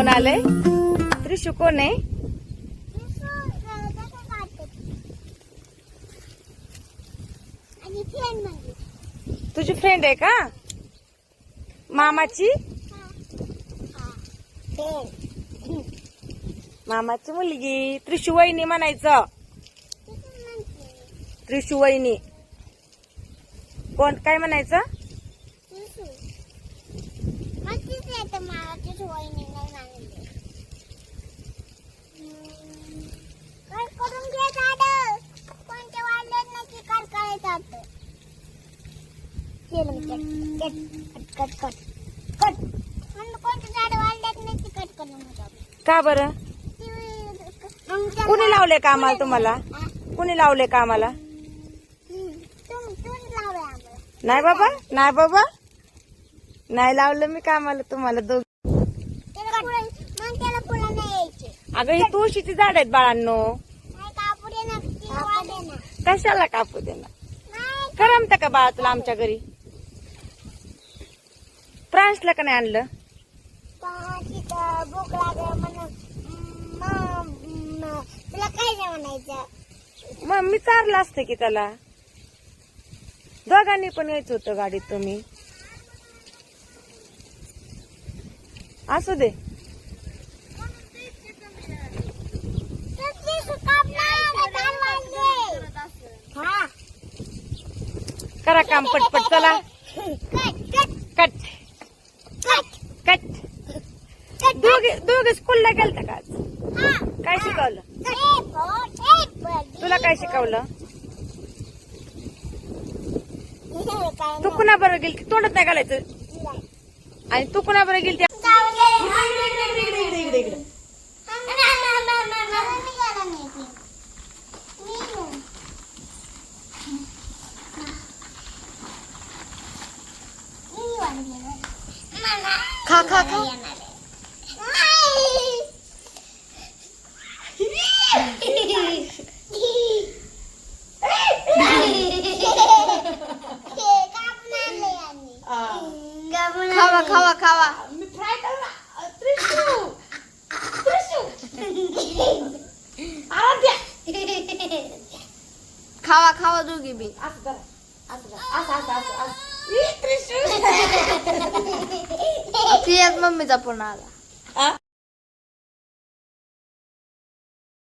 कोण आलंय त्रिशू कोण आहे तुझी फ्रेंड आहे का? मामाची? मामाची मुलगी. त्रिशुवहिनी म्हणायचं. त्रिशुवहिनी कोण? काय म्हणायचं? का बरं? कुणी लावले कामाला तुम्हाला? कुणी लावले कामाला? नाही बाबा नाही बाबा. नाही लावलं मी कामाला तुम्हाला दोघ. अगं ही तुळशीची झाड आहेत बाळांनो. कशाला कापू दे ना नाही. करमत का बाळा तुला आमच्या घरी? फ्रान्सला का नाही आणलं? तुला काय म्हणायचं? मग मी चारलं असतं की त्याला. दोघांनी पण यायचं होतं गाडीत तुम्ही. असू दे. हा. करा काम पटपट चला. Cut. Cut. Cut cut cut cut दोघे स्कूलला गेलता का काय शिकवलं? तुला काय शिकवलं? तू कुणा बरोबर गेली तोंडात नाही घालायचं. आणि तू कुणा बरोबर गेली खा खा खा. खावा खावा खावा. खावा खावा दोघी बी. ती आज मम्मीचा फोन आला.